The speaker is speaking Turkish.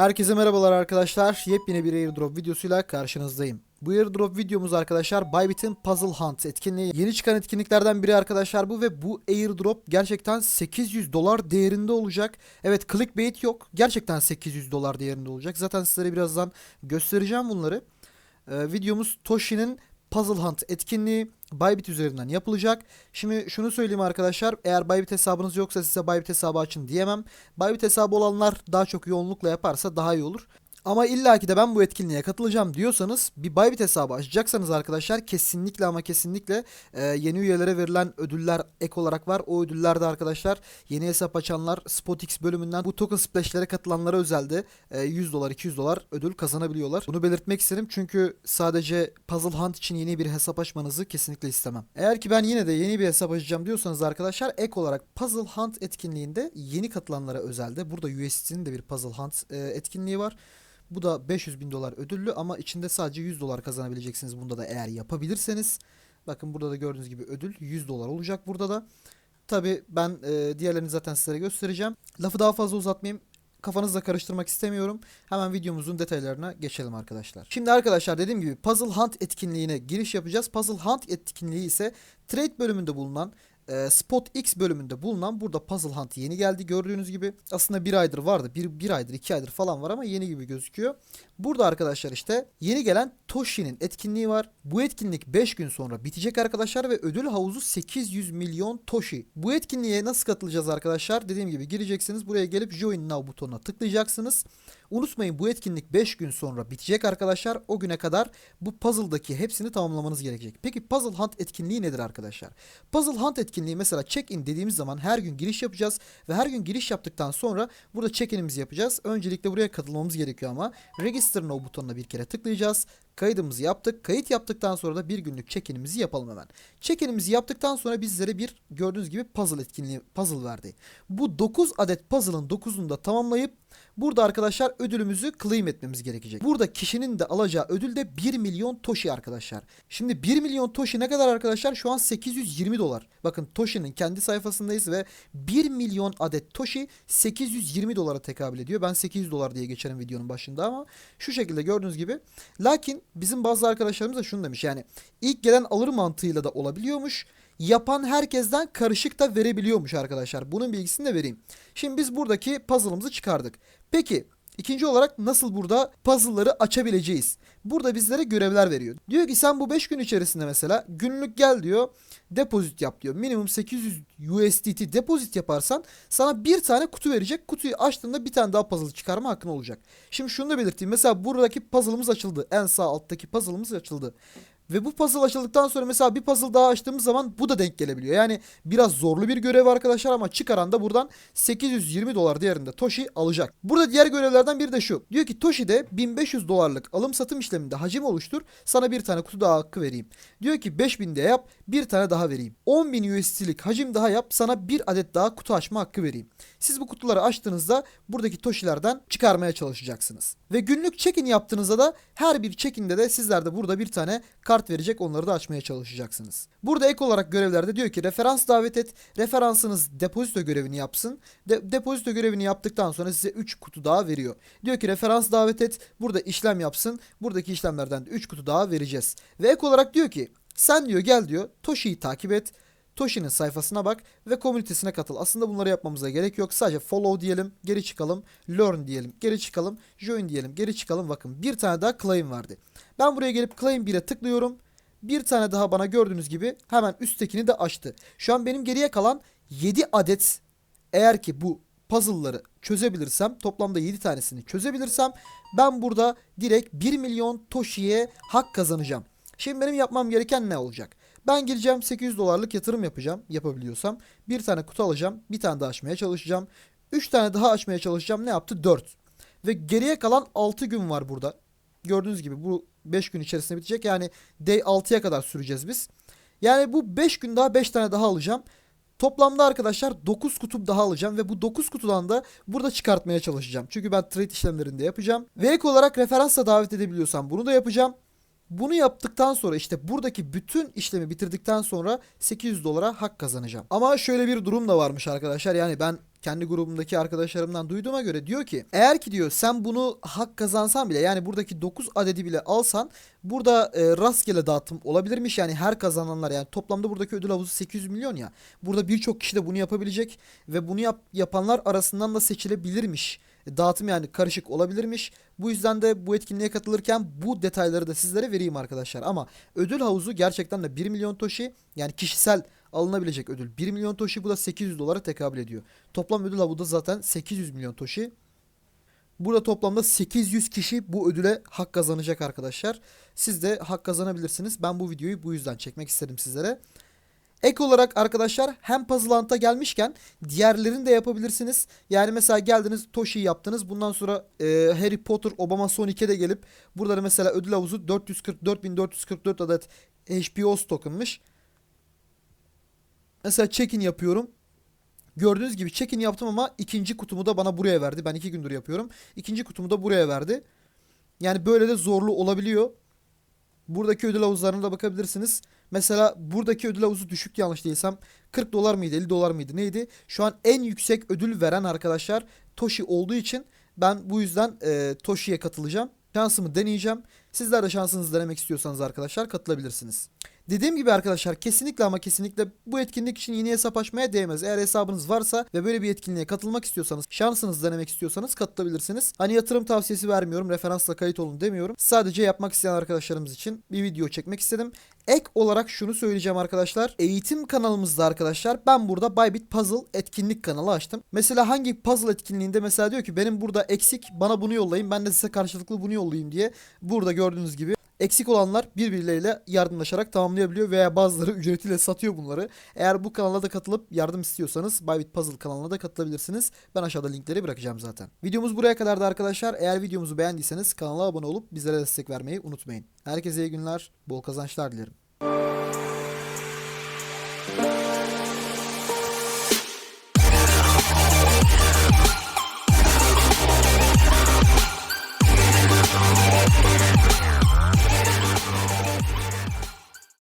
Herkese merhabalar arkadaşlar. Yepyeni bir airdrop videosuyla karşınızdayım. Bu airdrop videomuz arkadaşlar Bybit'in Puzzle Hunt etkinliği. Yeni çıkan etkinliklerden biri arkadaşlar bu ve bu airdrop gerçekten 800 dolar değerinde olacak. Evet clickbait yok. Gerçekten 800 dolar değerinde olacak. Zaten sizlere birazdan göstereceğim bunları. Ee, videomuz Toshi'nin Puzzle Hunt etkinliği Bybit üzerinden yapılacak. Şimdi şunu söyleyeyim arkadaşlar. Eğer Bybit hesabınız yoksa size Bybit hesabı açın diyemem. Bybit hesabı olanlar daha çok yoğunlukla yaparsa daha iyi olur. Ama illaki de ben bu etkinliğe katılacağım diyorsanız bir Bybit hesabı açacaksanız arkadaşlar kesinlikle ama kesinlikle e, yeni üyelere verilen ödüller ek olarak var. O ödüller de arkadaşlar yeni hesap açanlar SpotX bölümünden bu token splash'lere katılanlara özeldi. E, 100 dolar 200 dolar ödül kazanabiliyorlar. Bunu belirtmek isterim çünkü sadece Puzzle Hunt için yeni bir hesap açmanızı kesinlikle istemem. Eğer ki ben yine de yeni bir hesap açacağım diyorsanız arkadaşlar ek olarak Puzzle Hunt etkinliğinde yeni katılanlara özelde. Burada USDT'nin de bir Puzzle Hunt e, etkinliği var. Bu da 500 bin dolar ödüllü ama içinde sadece 100 dolar kazanabileceksiniz bunda da eğer yapabilirseniz. Bakın burada da gördüğünüz gibi ödül 100 dolar olacak burada da. Tabi ben e, diğerlerini zaten sizlere göstereceğim. Lafı daha fazla uzatmayayım. Kafanızla karıştırmak istemiyorum. Hemen videomuzun detaylarına geçelim arkadaşlar. Şimdi arkadaşlar dediğim gibi Puzzle Hunt etkinliğine giriş yapacağız. Puzzle Hunt etkinliği ise Trade bölümünde bulunan e, Spot X bölümünde bulunan burada Puzzle Hunt yeni geldi gördüğünüz gibi. Aslında bir aydır vardı. Bir, bir aydır iki aydır falan var ama yeni gibi gözüküyor. Burada arkadaşlar işte yeni gelen Toshi'nin etkinliği var. Bu etkinlik 5 gün sonra bitecek arkadaşlar ve ödül havuzu 800 milyon Toshi. Bu etkinliğe nasıl katılacağız arkadaşlar? Dediğim gibi gireceksiniz. Buraya gelip Join Now butonuna tıklayacaksınız. Unutmayın bu etkinlik 5 gün sonra bitecek arkadaşlar. O güne kadar bu puzzle'daki hepsini tamamlamanız gerekecek. Peki Puzzle Hunt etkinliği nedir arkadaşlar? Puzzle Hunt etkinliği mesela check-in dediğimiz zaman her gün giriş yapacağız ve her gün giriş yaptıktan sonra burada check-in'imizi yapacağız. Öncelikle buraya katılmamız gerekiyor ama Register Now butonuna bir kere tıklayacağız. Kaydımızı yaptık. Kayıt yaptıktan sonra da bir günlük check-in'imizi yapalım hemen. Check-in'imizi yaptıktan sonra bizlere bir gördüğünüz gibi puzzle etkinliği puzzle verdi. Bu 9 adet puzzle'ın 9'unu da tamamlayıp burada arkadaşlar ödülümüzü claim etmemiz gerekecek. Burada kişinin de alacağı ödül de 1 milyon Toshi arkadaşlar. Şimdi 1 milyon Toshi ne kadar arkadaşlar? Şu an 820 dolar. Bakın Toshi'nin kendi sayfasındayız ve 1 milyon adet Toshi 820 dolara tekabül ediyor. Ben 800 dolar diye geçerim videonun başında ama şu şekilde gördüğünüz gibi. Lakin bizim bazı arkadaşlarımız da şunu demiş yani ilk gelen alır mantığıyla da olabiliyormuş. Yapan herkesten karışık da verebiliyormuş arkadaşlar. Bunun bilgisini de vereyim. Şimdi biz buradaki puzzle'ımızı çıkardık. Peki ikinci olarak nasıl burada puzzle'ları açabileceğiz? Burada bizlere görevler veriyor. Diyor ki sen bu 5 gün içerisinde mesela günlük gel diyor depozit yap diyor. Minimum 800 USDT depozit yaparsan sana bir tane kutu verecek. Kutuyu açtığında bir tane daha puzzle çıkarma hakkın olacak. Şimdi şunu da belirteyim. Mesela buradaki puzzle'ımız açıldı. En sağ alttaki puzzle'ımız açıldı. Ve bu puzzle açıldıktan sonra mesela bir puzzle daha açtığımız zaman bu da denk gelebiliyor. Yani biraz zorlu bir görev arkadaşlar ama çıkaran da buradan 820 dolar değerinde Toshi alacak. Burada diğer görevlerden biri de şu. Diyor ki Toshi'de 1500 dolarlık alım satım işleminde hacim oluştur. Sana bir tane kutu daha hakkı vereyim. Diyor ki 5000 de yap bir tane daha vereyim. 10.000 USD'lik hacim daha yap sana bir adet daha kutu açma hakkı vereyim. Siz bu kutuları açtığınızda buradaki Toshi'lerden çıkarmaya çalışacaksınız. Ve günlük check-in yaptığınızda da her bir check-in'de de sizler de burada bir tane kart verecek onları da açmaya çalışacaksınız. Burada ek olarak görevlerde diyor ki referans davet et. Referansınız depozito görevini yapsın. De- depozito görevini yaptıktan sonra size 3 kutu daha veriyor. Diyor ki referans davet et. Burada işlem yapsın. Buradaki işlemlerden de 3 kutu daha vereceğiz. Ve ek olarak diyor ki sen diyor gel diyor Toshi'yi takip et. Toshi'nin sayfasına bak ve komünitesine katıl. Aslında bunları yapmamıza gerek yok. Sadece follow diyelim, geri çıkalım. Learn diyelim, geri çıkalım. Join diyelim, geri çıkalım. Bakın bir tane daha claim vardı. Ben buraya gelip claim 1'e tıklıyorum. Bir tane daha bana gördüğünüz gibi hemen üsttekini de açtı. Şu an benim geriye kalan 7 adet eğer ki bu puzzle'ları çözebilirsem toplamda 7 tanesini çözebilirsem ben burada direkt 1 milyon Toshi'ye hak kazanacağım. Şimdi benim yapmam gereken ne olacak? Ben gireceğim 800 dolarlık yatırım yapacağım yapabiliyorsam. Bir tane kutu alacağım. Bir tane daha açmaya çalışacağım. 3 tane daha açmaya çalışacağım. Ne yaptı? 4. Ve geriye kalan 6 gün var burada. Gördüğünüz gibi bu 5 gün içerisinde bitecek. Yani day 6'ya kadar süreceğiz biz. Yani bu 5 gün daha 5 tane daha alacağım. Toplamda arkadaşlar 9 kutu daha alacağım ve bu 9 kutudan da burada çıkartmaya çalışacağım. Çünkü ben trade işlemlerinde yapacağım. Ve ek olarak referansla davet edebiliyorsam bunu da yapacağım. Bunu yaptıktan sonra işte buradaki bütün işlemi bitirdikten sonra 800 dolara hak kazanacağım. Ama şöyle bir durum da varmış arkadaşlar. Yani ben kendi grubumdaki arkadaşlarımdan duyduğuma göre diyor ki eğer ki diyor sen bunu hak kazansan bile yani buradaki 9 adedi bile alsan burada e, rastgele dağıtım olabilirmiş yani her kazananlar yani toplamda buradaki ödül havuzu 800 milyon ya burada birçok kişi de bunu yapabilecek ve bunu yap- yapanlar arasından da seçilebilirmiş dağıtım yani karışık olabilirmiş bu yüzden de bu etkinliğe katılırken bu detayları da sizlere vereyim arkadaşlar ama ödül havuzu gerçekten de 1 milyon toshi yani kişisel alınabilecek ödül 1 milyon toshi bu da 800 dolara tekabül ediyor. Toplam ödül havuzu da zaten 800 milyon toshi. Burada toplamda 800 kişi bu ödüle hak kazanacak arkadaşlar. Siz de hak kazanabilirsiniz. Ben bu videoyu bu yüzden çekmek istedim sizlere. Ek olarak arkadaşlar hem Puzzle Hunt'a gelmişken diğerlerini de yapabilirsiniz. Yani mesela geldiniz Toshi'yi yaptınız. Bundan sonra e, Harry Potter Obama Sonic'e de gelip burada da mesela ödül havuzu 444.444 adet HBO token'mış. Mesela check-in yapıyorum. Gördüğünüz gibi check-in yaptım ama ikinci kutumu da bana buraya verdi. Ben iki gündür yapıyorum. İkinci kutumu da buraya verdi. Yani böyle de zorlu olabiliyor. Buradaki ödül havuzlarına da bakabilirsiniz. Mesela buradaki ödül havuzu düşük yanlış değilsem 40 dolar mıydı 50 dolar mıydı neydi? Şu an en yüksek ödül veren arkadaşlar Toshi olduğu için ben bu yüzden e, Toshi'ye katılacağım. Şansımı deneyeceğim. Sizler de şansınızı denemek istiyorsanız arkadaşlar katılabilirsiniz. Dediğim gibi arkadaşlar kesinlikle ama kesinlikle bu etkinlik için yeni hesap açmaya değmez. Eğer hesabınız varsa ve böyle bir etkinliğe katılmak istiyorsanız, şansınızı denemek istiyorsanız katılabilirsiniz. Hani yatırım tavsiyesi vermiyorum, referansla kayıt olun demiyorum. Sadece yapmak isteyen arkadaşlarımız için bir video çekmek istedim. Ek olarak şunu söyleyeceğim arkadaşlar. Eğitim kanalımızda arkadaşlar ben burada Bybit Puzzle etkinlik kanalı açtım. Mesela hangi puzzle etkinliğinde mesela diyor ki benim burada eksik bana bunu yollayın ben de size karşılıklı bunu yollayayım diye. Burada gördüğünüz gibi Eksik olanlar birbirleriyle yardımlaşarak tamamlayabiliyor veya bazıları ücretiyle satıyor bunları. Eğer bu kanala da katılıp yardım istiyorsanız Bybit Puzzle kanalına da katılabilirsiniz. Ben aşağıda linkleri bırakacağım zaten. Videomuz buraya kadardı arkadaşlar. Eğer videomuzu beğendiyseniz kanala abone olup bizlere destek vermeyi unutmayın. Herkese iyi günler, bol kazançlar dilerim.